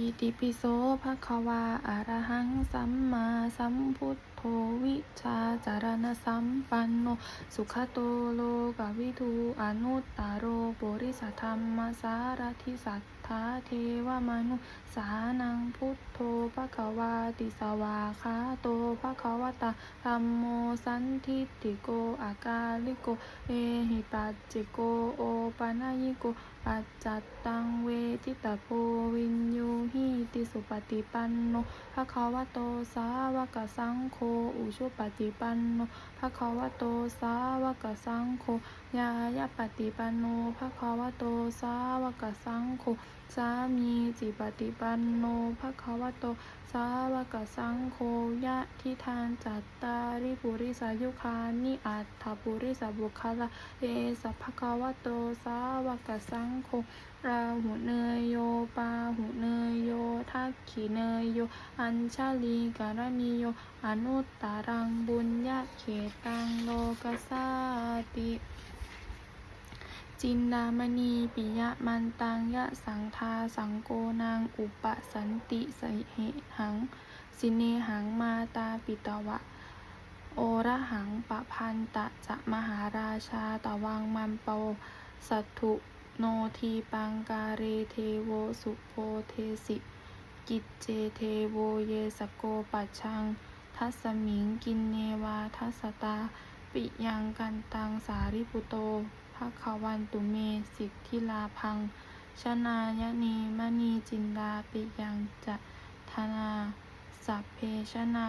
อิติปิโสภะคะวาอะระหังสัมมาสัมพุทโธวิชาจารณสัมปันโน สุขโตโลกวิทูอนุตตโรโปริสธรรมสารทิสัทธาเทวมนุสานังพุทโธภะคะวาติสวาคาโตภะคะวตาธัมโมสันทิฏฐิโกอากาลิโก เอหิปัจจิโกโอปนายิโก ปัจจัตตังเวทิตาโพวินยูหิติสุปฏิปันโนภะคะวะโตสาวกสังโฆอุชุปฏิปันโนภะคะวะโตสาวกสังโฆยายาปฏิปันโนภะคะวะโตสาวกสังโฆสามีจิปฏิปันโนภะคะวะโตสาวกสังโฆยะทิทานจัตตาริปุริสายุคานิอัตถปุริสบุคลาเอสัพพะคะวะโตสาวกสังโฆราหุเนยโยปาหุเนยโยทักขิเนยโย อัญชาลีการณิโย อนุตตรังบุญญาเขตังโลกสาติจินดามณีปิยะมันตังยะสังทาสังโกนางอุปสันติสเหหัง สิเนหังมาตาปิตวะ โอระหังปะพันตะจะมหาราชาตะวังมันโปสัตถุ โนทีปังการเรเทโวสุโพเทสิ กิจเจเทโวเยสโกปัชชัง ทัสมิงกินเนวาทัสตา ปิยังกันตังสาริปุโตภะควันตุเมสิทธิลาพัง ชนายนีมณีจินดาปิยังจะธนาสัพเพชนา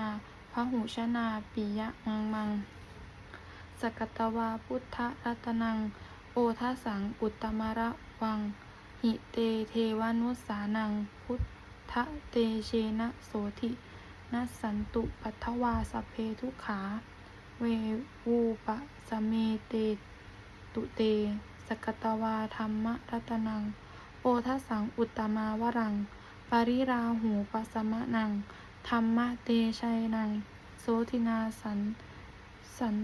พหุชนาปิยะมังมัง สกตวาพุทธรัตนัง ทัสสังอุตมระวัง หิเตเทวานุสานัง พุทธเตเชนะโสธินัสสันตุปัทถวาสเพทุขา เววูปะสเมเตตุเต สกตวาธรรมรัตนัง โอทัสสังอุตมาวรัง ปริราหูปสมะนัง ธรรมะเตชัยนัง โสทินาสันสัน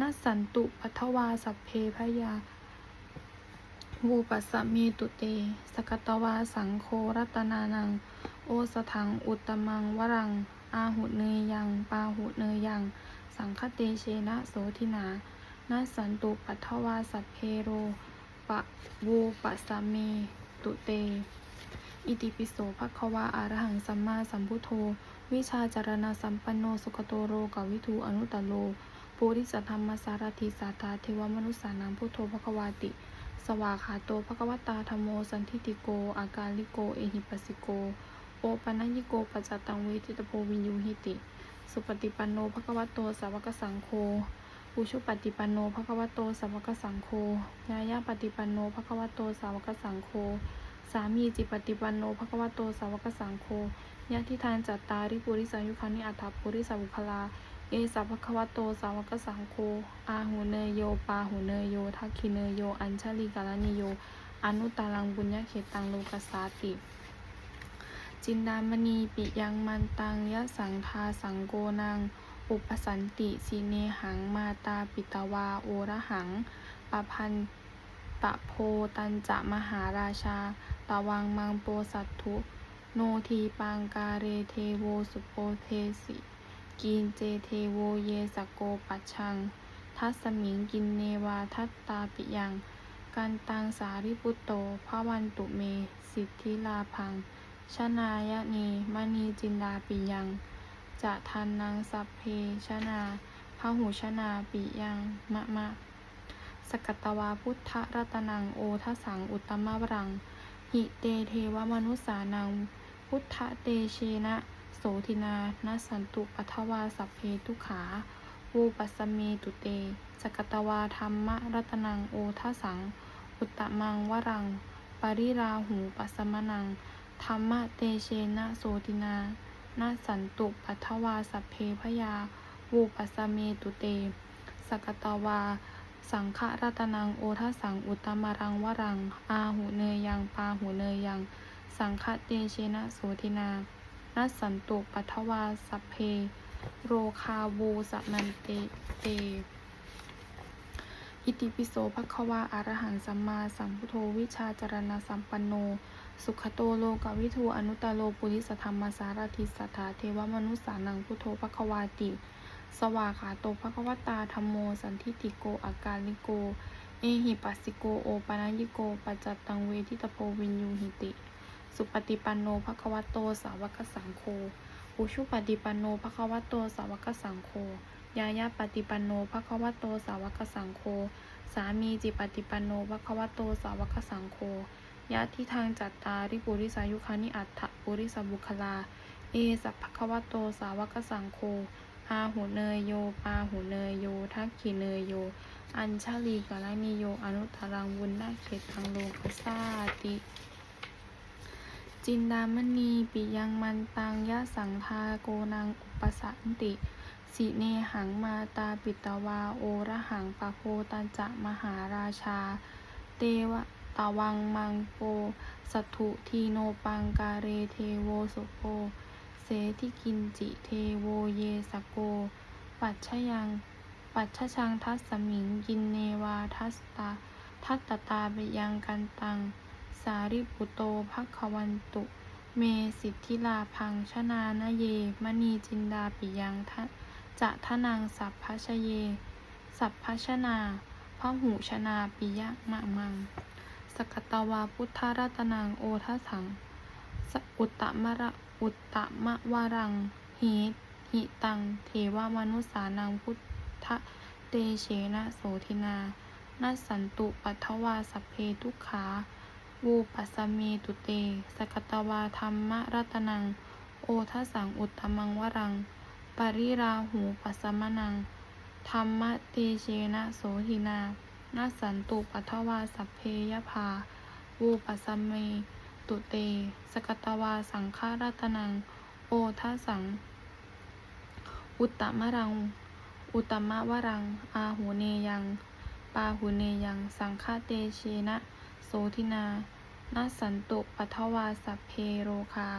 นัสสันตุปัทวาสัพเพพยา วูปัสสะเมตุเต สกตวาสังโฆรัตนานัง โอสถังอุตมังวรัง อาหุเนยยัง ปาหุเนยยัง สังคเตเชนะโสทินานัสันตุปัทวาสัพเพโร ปะวูปัสสะเมตุเต อิติปิโสภควาอะรหังสัมมาสัมพุทโธ วิชาจารณะสัมปันโนสุขโตโรกวิทูอนุตตโลปุริสธรรมสารถิสาธาเทวมนุสสานังพุทโธภควาติ สวาขาโตภควตาธรรมโมสันทิติโก อาการลิโก เอหิปัสสิโก โอปัญญิโกปัจจตังเวทิตโพวินยูหิติ สุปฏิปันโนภควโตสาวกสังโฆอุชุปฏิปันโนภควโตสาวกสังโฆยายาปฏิปันโนภควโตสาวกสังโฆ สามีจิปฏิปันโนภควโตสาวกสังโฆยะทิทานจัตตาริปุริสายุคานิอัฏฐปุริสาบุคลา เอสัพพคะวะโตสาวกสังโฆอาหูเนยโย ปาหูเนยโย ทักขิเนยโย อัญชลีกาลนิโย อนุตตรังบุญญาเขตังโลกัสสาติ จินดามณีปิยังมันตังยะสังทาสังโกนัง อุปสันติสีเนหังมาตาปิตวาโอระหัง ปะพันตะโพตันจะมหาราชา ตะวังมังโปสัตถุ โนทีปังกาเรเทโวสุโปเทสิ กินเจเทโวเยสโกปัชชัง ทัสมิงกินเนวาทัตตาปิยังกันตังสาริปุตโตภาวันตุเม สิทธิลาพัง ชนายนีมณีจินดาปิยัง จะทันนางสัพเพชนาพระหูชนาปิยังมะมะ สกัตตวาพุทธรัตนังโอทสังอุตตมวรัง หิเตเทวมนุสานัง พุทธเตเชนะ โสทินานัสสันตุปัทวาสัพเพทุขาวูปัสเมตุเตสกตวาธรรมรัตนังโอทสัง อุตตมังวรัง ปริราหูปัสมนัง ธรรมเตเชนะโสตินานัสสันตุปัทวาสัพเพพยาวูปัสเมตุเตสกตวา สังฆรัตนังโอทสัง อุตตมรังวรัง อาหูเนยยังปาหูเนยยัง สังฆเตเชนะโสทินา นัสสันตุปัทวาสเพ โรคาวูสมันเตเต อิติปิโสภควาอารหังสัมมาสัมพุทโธวิชาจารณสัมปันโน สุขโตโลกวิทูอนุตตโลปุริสธรรมสารทิสัทธาเทวมนุสสานังพุทโธภควาติ สวาขาโตภควตาธรรมโมสันทิติโกอากาลิโก เอหิปัสสิโกโอปานายิโกปัจจตตังเวทิตโพวินยูหิติ สุปฏิปันโนภควโต สาวกสังโฆอุชุปฏิปันโนภควโต สาวกสังโฆ ยายาปฏิปันโนภควโต สาวกสังโฆ สามีจิปฏิปันโนภควโต สาวกสังโฆยะทิทางจัตตาริปุริสายุคานิอัตถปุริสบุคลา เอสัพพควโต สาวกสังโฆอาหูเนยโยปาหูเนยโย ทักขิเนยโย อัญชลีกาลนิโย อนุตตรังวุณนาเขตังโลกัสสาติ จินดามณีปิยังมันตังยะสังทาโกนังอุปสันติสิเนหังมาตาปิตวาโอระหังปะโพตันจะมหาราชา เตวะตะวังมังโป สัตถุทีโนปังกาเรเทโวสุโป เสทิกินจิเทโวเยสโก ปัจฉยัง ปัจฉชังทัสสมิงยินเนวาทัสตา ทัตตตาเบยังกันตัง สาริปุโตภควันตุ เมสิทธิลาพังชนานเย มณีจินดาปิยังทะจะทะนังสัพพชเย สัพพชนาพรหูชนาปิยะมะมัง สกตวาพุทธรัตนังโอทัสัง สอุตตมะระอุตตมะวารังหิหิตัง เทวามนุสานังพุทธเตเชนะโสทินานัสสันตุปัทวาสัพเพทุกขา วูปัสสเมตุเต สกตวาธรรมรัตนัง โอทัสสังอุตตมังวรัง ปริราหูปัสมนัง ธรรมเตเชนะโสทินานัสสันตุปัทวาสัพเพยภาวูปัสสเมตุเต สกตวาสังฆรัตนัง โอทัสสัง อุตตมะรัง อุตตมะวรัง อาหูเนยัง ปาหูเนยัง สังฆเตเชนะ สทินานัสันตุปัทวาสเพโรคา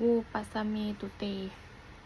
วูปัสสเมตุเต